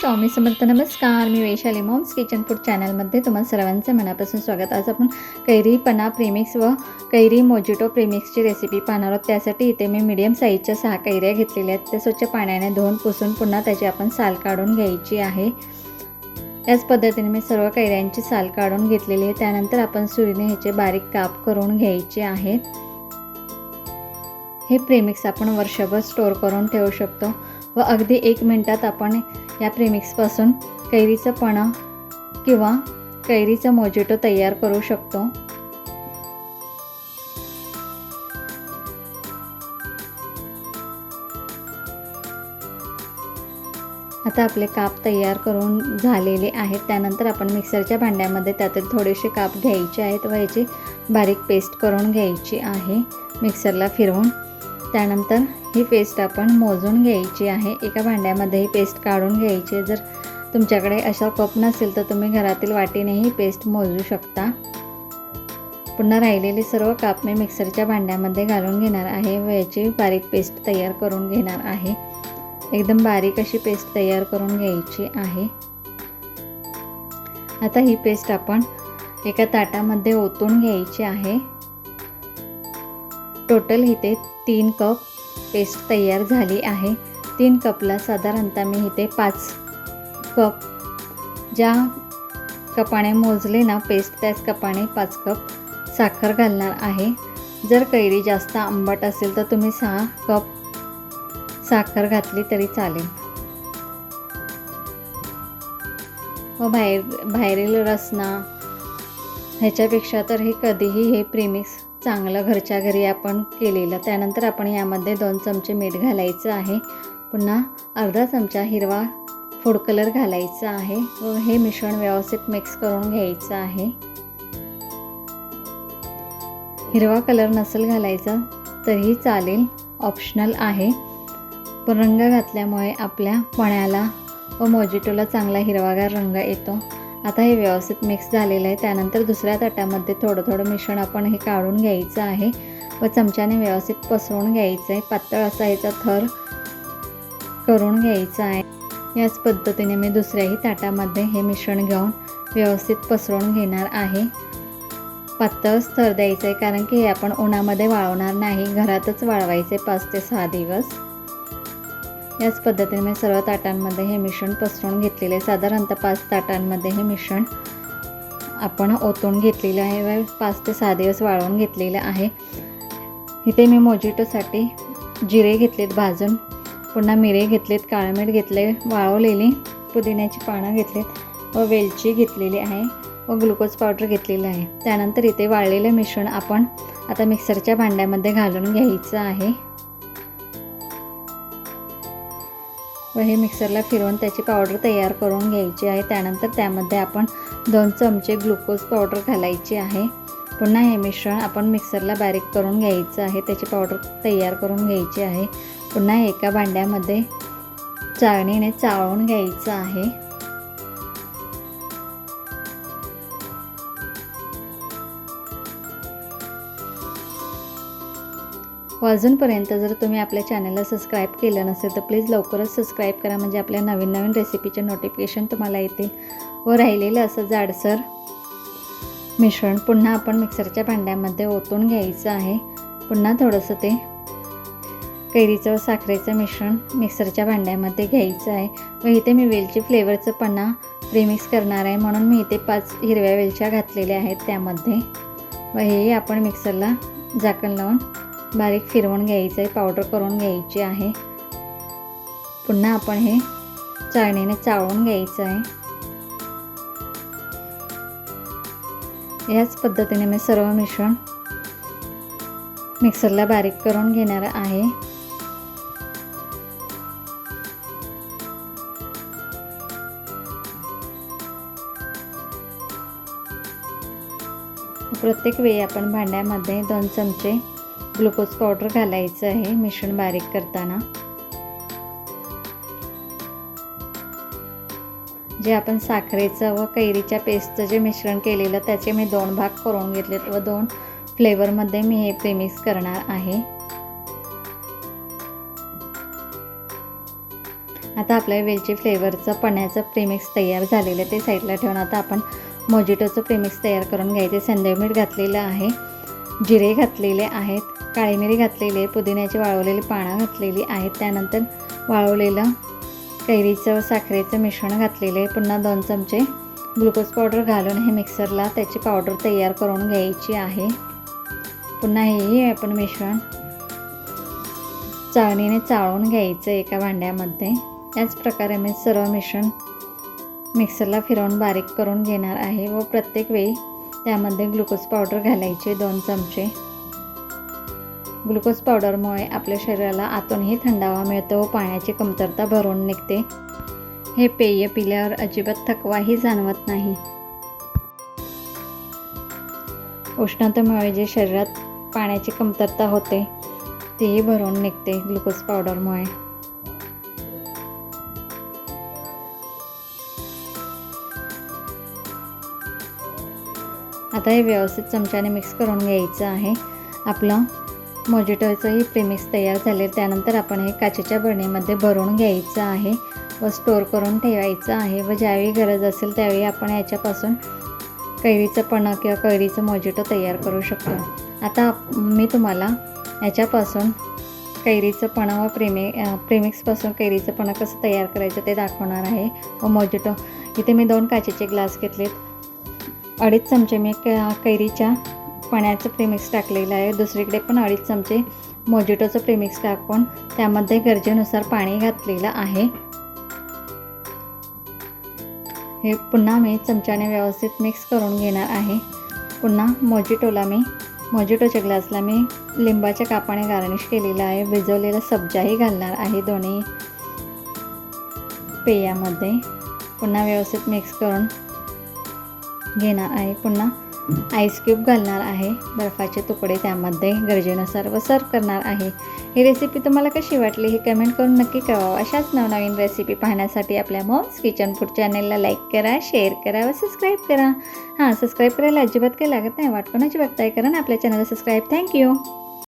स्वामी समर्थ नमस्कार. मी Vaishali moms kitchen food चॅनलमध्ये तुम्हाला सर्वांचं मनापासून स्वागत. आज आपण कैरी पना प्रेमिक्स व कैरी मोजिटो प्रेमिक्सची रेसिपी पाहणार आहोत. त्यासाठी इथे मी मीडियम साईजच्या सहा कैऱ्या घेतलेल्या आहेत. त्या स्वच्छ पाण्याने धुवून पुसून पुन्हा त्याची आपण साल काढून घ्यायची आहे. याच पद्धतीने मी सर्व कैऱ्यांची साल काढून घेतलेली आहे. त्यानंतर आपण सुरीने ह्याचे बारीक काप करून घ्यायचे आहेत. हे प्रेमिक्स आपण वर्षभर स्टोअर करून ठेवू शकतो व अगदी एक मिनटात आपण या प्रेमिक्सपासून कैरीचं पणं किंवा कैरीचं मोजिटो तयार करू शकतो. आता आपले काप तयार करून झालेले आहेत. त्यानंतर आपण मिक्सरच्या भांड्यामध्ये त्यातील थोडेसे काप घ्यायचे आहेत व याची बारीक पेस्ट करून घ्यायची आहे. मिक्सरला फिरवून त्यानंतर ही पेस्ट आपण मोजून घ्यायची आहे. एका भांड्यामध्ये ही पेस्ट काढून घ्यायची आहे. जर तुमच्याकडे अशा कप नसेल तर तुम्ही घरातील वाटीनेही पेस्ट मोजू शकता. पुन्हा राहिलेली सर्व काप मी मिक्सरच्या भांड्यामध्ये घालून घेणार आहे. व याची बारीक पेस्ट तयार करून घेणार आहे. एकदम बारीक अशी पेस्ट तयार करून घ्यायची आहे. आता ही पेस्ट आपण एका ताटामध्ये ओतून घ्यायची आहे. टोटल इथे तीन कप पेस्ट तयार झाली आहे. तीन कपला साधारणतः मी इथे पाच कप ज्या कपाने मोजले ना पेस्ट त्याच कपाने पाच कप साखर घालणार आहे. जर कैरी जास्त आंबट असेल तर तुम्ही सहा कप साखर घातली तरी चालेल. व बाहेर बाहेरील रसना ह्याच्यापेक्षा तर हे कधीही हे प्रेमिक्स चांगलं घरच्या घरी आपण केलेलं. त्यानंतर आपण यामध्ये दोन चमचे मीठ घालायचं आहे. पुन्हा अर्धा चमचा हिरवा फूड कलर घालायचा आहे व हे मिश्रण व्यवस्थित मिक्स करून घ्यायचं आहे. हिरवा कलर नसेल घालायचा तरीही चालेल. ऑप्शनल आहे. पण रंग घातल्यामुळे आपल्या पण्याला व मोजिटोला चांगला हिरवागार रंग येतो. आता हे व्यवस्थित मिक्स झालेलं आहे. त्यानंतर दुसऱ्या ताटामध्ये थोडं थोडं मिश्रण आपण हे काढून घ्यायचं आहे. व चमच्याने व्यवस्थित पसरून घ्यायचं आहे पातळ असा ह्याचा थर करून घ्यायचा आहे. याच पद्धतीने मी दुसऱ्याही ताटामध्ये हे मिश्रण घेऊन व्यवस्थित पसरून घेणार आहे. पातळ स्तर द्यायचं आहे कारण की हे आपण उन्हामध्ये वाळवणार नाही. घरातच वाळवायचे पाच ते सहा दिवस. याच पद्धतीने मी सर्व ताटांमध्ये हे मिश्रण पसरून घेतलेले आहे. साधारणतः पाच ताटांमध्ये हे मिश्रण आपण ओतून घेतलेलं आहे व पाच ते सहा दिवस वाळवून घेतलेलं आहे. इथे मी मोजिटोसाठी जिरे घेतलेत भाजून पुन्हा मिरे घेतलेत काळमीठ घेतले वाळवलेली पुदिन्याची पानं घेतलेत व वेलची घेतलेली आहे व ग्लुकोज पावडर घेतलेलं आहे. त्यानंतर इथे वाळलेलं मिश्रण आपण आता मिक्सरच्या भांड्यामध्ये घालून घ्यायचं आहे. व हे मिक्सरला फिरवून त्याची पावडर तयार करून घ्यायची आहे. त्यानंतर त्यामध्ये आपण दोन चमचे ग्लुकोज पावडर घालायची आहे. पुन्हा हे मिश्रण आपण मिक्सरला बारीक करून घ्यायचं आहे. त्याची पावडर तयार करून घ्यायची आहे. पुन्हा एका भांड्यामध्ये चाळणीने चाळून घ्यायचं आहे. व अजूनपर्यंत जर तुम्ही आपल्या चॅनलला सबस्क्राईब केलं नसेल तर प्लीज लवकरच सबस्क्राईब करा. म्हणजे आपल्या नवीन नवीन रेसिपीचे नोटिफिकेशन तुम्हाला येतील. व राहिलेलं असं जाडसर मिश्रण पुन्हा आपण मिक्सरच्या भांड्यामध्ये ओतून घ्यायचं आहे. पुन्हा थोडंसं ते कैरीचं व साखरेचं मिश्रण मिक्सरच्या भांड्यामध्ये घ्यायचं आहे. व इथे मी वेलची फ्लेवरचं पन्ना प्रीमिक्स करणार आहे. म्हणून मी इथे पाच हिरव्या वेलच्या घातलेल्या आहेत त्यामध्ये. व हे आपण मिक्सरला झाकण लावून बारीक फिरवून घ्यायचं आहे पावडर करून घ्यायची आहे. पुन्हा आपण हे चाळणीने चाळून घ्यायचं आहे याच पद्धतीने मी सर्व मिश्रण मिक्सरला बारीक करून घेणार आहे. प्रत्येक वेळी आपण भांड्यामध्ये दोन चमचे ग्लुकोज पावडर घालायचं आहे मिश्रण बारीक करताना. जे आपण साखरेचं व कैरीच्या पेस्टचं जे मिश्रण केलेलं त्याचे मी दोन भाग करून घेतलेत व दोन फ्लेवरमध्ये मी हे प्रेमिक्स करणार आहे. आता आपल्या वेलची फ्लेवरचं पण्याचं प्रेमिक्स तयार झालेलं आहे. ते साईडला ठेवून आता आपण मोजिटोचं प्रेमिक्स तयार करून घ्यायचे संदेव मीठ घातलेलं आहे. जिरे घातलेले आहेत. काळी मिरी घातलेली आहे पुदिन्याची वाळवलेली पानं घातलेली आहेत. त्यानंतर वाळवलेलं कैरीचं व साखरेचं मिश्रण घातलेलं. आहे पुन्हा दोन चमचे ग्लुकोज पावडर घालून हे मिक्सरला त्याची पावडर तयार करून घ्यायची आहे. पुन्हा हेही आपण मिश्रण चाळणीने चाळून घ्यायचं एका भांड्यामध्ये. त्याच प्रकारे मी सर्व मिश्रण मिक्सरला फिरवून बारीक करून घेणार आहे व प्रत्येक वेळी त्यामध्ये ग्लुकोज पावडर घालायचे दोन चमचे. ग्लुकोज पावडरमुळे आपल्या शरीराला आतूनही थंडावा मिळतो व पाण्याची कमतरता भरून निघते. हे पेय पिल्यावर अजिबात थकवाही जाणवत नाही. उष्णतेमुळे जे शरीरात पाण्याची कमतरता होते तेही भरून निघते ग्लुकोज पावडरमुळे. आता हे व्यवस्थित चमच्याने मिक्स करून घ्यायचं आहे. आपलं मोजिटोचंही प्रेमिक्स तयार झाले. त्यानंतर आपण हे काचेच्या बरणीमध्ये भरून घ्यायचं आहे व स्टोअर करून ठेवायचं आहे व ज्यावेळी गरज असेल त्यावेळी आपण याच्यापासून कैरीचं पणं किंवा कैरीचं मोजिटो तयार करू शकतो. आता मी तुम्हाला याच्यापासून कैरीचं पणं व प्रेमी प्रेमिक्सपासून कैरीचं पणं कसं तयार करायचं ते दाखवणार आहे व मोजिटो इथे मी दोन काचेचे ग्लास घेतलेत. अडीच चमचे मी कैरीच्या पाण्याचं प्रेमिक्स टाकलेलं आहे. दुसरीकडे पण अडीच चमचे मोजिटोचं प्रेमिक्स टाकून त्यामध्ये गरजेनुसार पाणी घातलेलं आहे. हे पुन्हा मी चमच्याने व्यवस्थित मिक्स करून घेणार आहे. पुन्हा मोजिटोला मी मोजिटोच्या ग्लासला मी लिंबाच्या कापाने गार्निश केलेलं आहे. भिजवलेला सब्जाही घालणार आहे दोन्ही पेयामध्ये. पुन्हा व्यवस्थित मिक्स करून घेणार आहे. पुन्हा आईस क्यूब घालणार आहे. बर्फाचे तुकडे त्यामध्ये गरजेनुसार व सर्व करणार आहे. ही रेसिपी तुम्हाला कशी वाटली हे कमेंट करून नक्की कळवा. अशाच नवनवीन रेसिपी पाहण्यासाठी आपल्या मॉम्स किचन फूड चॅनलला लाईक करा शेअर करा व सबस्क्राईब करा. हां सबस्क्राईब करायला अजिबात काही लागत नाही. वाटकोणाची बघताय करा ना आपल्या चॅनलला सबस्क्राईब थँक्यू